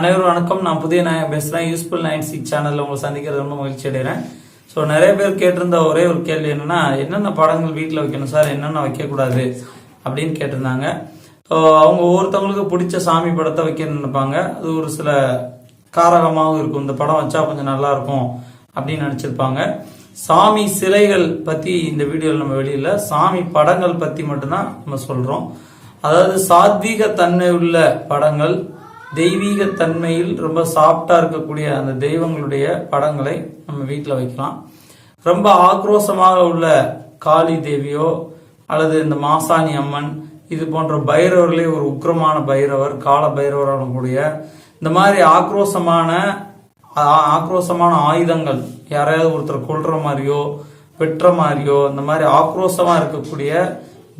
அனைவரும் வணக்கம். நான் புதிய நாயகம் பேசுகிறேன் யூஸ்ஃபுல் நைன் சிக்ஸ் சேனலில் உங்களை சந்திக்கிறது ரொம்ப மகிழ்ச்சி அடைகிறேன். ஸோ நிறைய பேர் கேட்டிருந்த ஒரே ஒரு கேள்வி என்னென்னா என்னென்ன படங்கள் வீட்டில் வைக்கணும் சார்? என்னென்ன வைக்கக்கூடாது? அப்படின்னு கேட்டிருந்தாங்க. ஸோ அவங்க ஒவ்வொருத்தவங்களுக்கு பிடிச்ச சாமி படத்தை வைக்கணும்னு நினைப்பாங்க. அது ஒரு சில காரகமாகவும் இருக்கும். இந்த படம் வச்சா கொஞ்சம் நல்லா இருக்கும் அப்படின்னு நினச்சிருப்பாங்க. சாமி சிலைகள் பற்றி இந்த வீடியோவில் நம்ம வெளியில சாமி படங்கள் பற்றி மட்டும்தான் நம்ம சொல்கிறோம் அதாவது சாத்வீக தன்மை உள்ள படங்கள் தெய்வீக தன்மையில் ரொம்ப சாஃப்டா இருக்கக்கூடிய அந்த தெய்வங்களுடைய படங்களை நம்ம வீட்டில் வைக்கலாம். ரொம்ப ஆக்ரோஷமாக உள்ள காளி தேவியோ அல்லது இந்த மாசாணி அம்மன் இது போன்ற பைரவர்களே ஒரு உக்கிரமான பைரவர் கால பைரவரான கூடிய இந்த மாதிரி ஆக்ரோஷமான ஆக்ரோஷமான ஆயுதங்கள் யாரையாவது ஒருத்தர் கொள்ற மாதிரியோ வெட்டுற மாதிரியோ இந்த மாதிரி ஆக்ரோஷமாக இருக்கக்கூடிய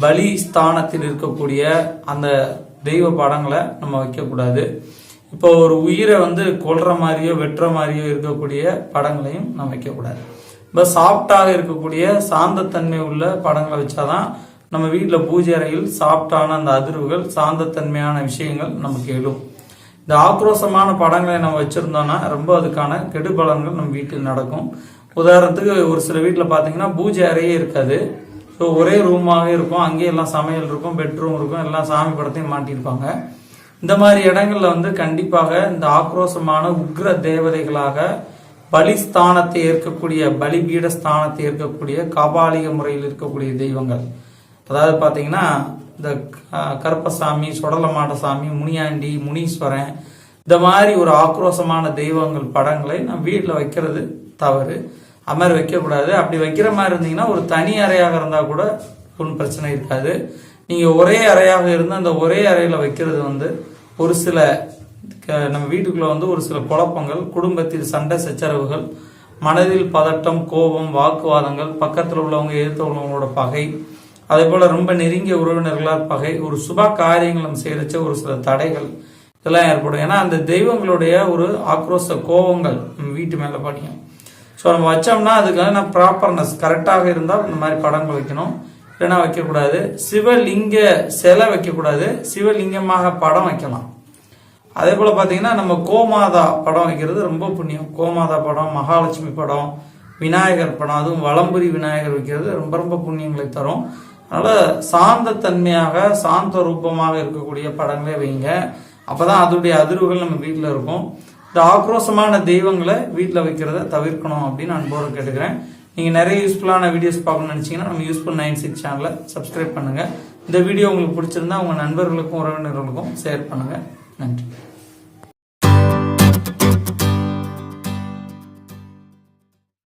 பலி ஸ்தானத்தில் இருக்கக்கூடிய அந்த தெய்வ படங்களை நம்ம வைக்கக்கூடாது. இப்போ ஒரு உயிரை வந்து கொல்ற மாதிரியோ வெட்டுற மாதிரியோ இருக்கக்கூடிய படங்களையும் நம்ம வைக்கக்கூடாது. இப்போ சாஃப்டாக இருக்கக்கூடிய சாந்தத்தன்மை உள்ள படங்களை வச்சாதான் நம்ம வீட்டில் பூஜை அறையில் சாஃப்டான அந்த அதிர்வுகள் சாந்தத்தன்மையான விஷயங்கள் நமக்கு எழும். இந்த ஆக்ரோஷமான படங்களை நம்ம வச்சுருந்தோன்னா ரொம்ப அதுக்கான கெடுபலன்கள் நம்ம வீட்டில் நடக்கும். உதாரணத்துக்கு ஒரு சில வீட்டில் பார்த்தீங்கன்னா பூஜை அறையே இருக்காது. ஸோ ஒரே ரூமாகவே இருக்கும். அங்கேயே எல்லாம் சமையல் இருக்கும் பெட்ரூம் இருக்கும். எல்லாம் சாமி படத்தையும் மாட்டியிருப்பாங்க. இந்த மாதிரி இடங்கள்ல வந்து கண்டிப்பாக இந்த ஆக்ரோஷமான உக்ர தேவதைகளாக பலிஸ்தானத்தை ஏற்கக்கூடிய பலிபீட ஸ்தானத்தை ஏற்கக்கூடிய கபாலிக முறையில் இருக்கக்கூடிய தெய்வங்கள். அதாவது பார்த்தீங்கன்னா இந்த க- கருப்பசாமி சுடலமாட சாமி முனியாண்டி முனீஸ்வரன் இந்த மாதிரி ஒரு ஆக்ரோஷமான தெய்வங்கள் படங்களை நம்ம வீட்டில் வைக்கிறது தவறு. அது மாதிரி வைக்கக்கூடாது. அப்படி வைக்கிற மாதிரி இருந்தீங்கன்னா ஒரு தனி அறையாக இருந்தால் கூட ஒன்றும் பிரச்சனை இருக்காது. நீங்கள் ஒரே அறையாக இருந்து அந்த ஒரே அறையில் வைக்கிறது வந்து ஒரு சில க- நம்ம வீட்டுக்குள்ளே வந்து ஒரு சில குழப்பங்கள் குடும்பத்தில் சண்டை சச்சரவுகள் மனதில் பதட்டம் கோபம் வாக்குவாதங்கள் பக்கத்தில் உள்ளவங்க எதிர்த்து உள்ளவங்களோட பகை அதே போல் ரொம்ப நெருங்கிய உறவினர்களால் பகை ஒரு சுப காரியங்கள் நம்ம செய்கிறச்ச ஒரு சில தடைகள் இதெல்லாம் ஏற்படும். ஏன்னா அந்த தெய்வங்களுடைய ஒரு ஆக்ரோஷ கோபங்கள் நம்ம வீட்டு மேலே படியும் ஸோ நம்ம வச்சோம்னா அதுக்கான ப்ராப்பர்னஸ் கரெக்டாக இருந்தால் இந்த மாதிரி படங்கள் வைக்கணும் இல்லைன்னா வைக்கக்கூடாது. சிவலிங்க சிலை வைக்கக்கூடாது. சிவலிங்கமாக படம் வைக்கலாம். அதே போல் பார்த்தீங்கன்னா நம்ம கோமாதா படம் வைக்கிறது ரொம்ப புண்ணியம். கோமாதா படம் மகாலட்சுமி படம் விநாயகர் படம் அதுவும் வலம்புரி விநாயகர் வைக்கிறது ரொம்ப ரொம்ப புண்ணியங்களை தரும். அதனால் சாந்த தன்மையாக சாந்த ரூபமாக இருக்கக்கூடிய படங்களே வைங்க. அப்போ தான் அதோடைய அதிர்வுகள் நம்ம வீட்டில் இருக்கும். இந்த ஆக்ரோஷமான தெய்வங்களை வீட்டில் வைக்கிறத தவிர்க்கணும் அப்படின்னு அன்போடு கேட்டுக்கிறேன். நீங்கள் நிறைய யூஸ்ஃபுல்லான வீடியோஸ் பார்க்கணும்னு நினச்சிங்கன்னா நம்ம யூஸ்ஃபுல் நைன் சிக்ஸ் சேனலை சப்ஸ்கிரைப் பண்ணுங்கள் இந்த வீடியோ உங்களுக்கு பிடிச்சிருந்தா உங்கள் நண்பர்களுக்கும் உறவினர்களுக்கும் ஷேர் பண்ணுங்கள் நன்றி.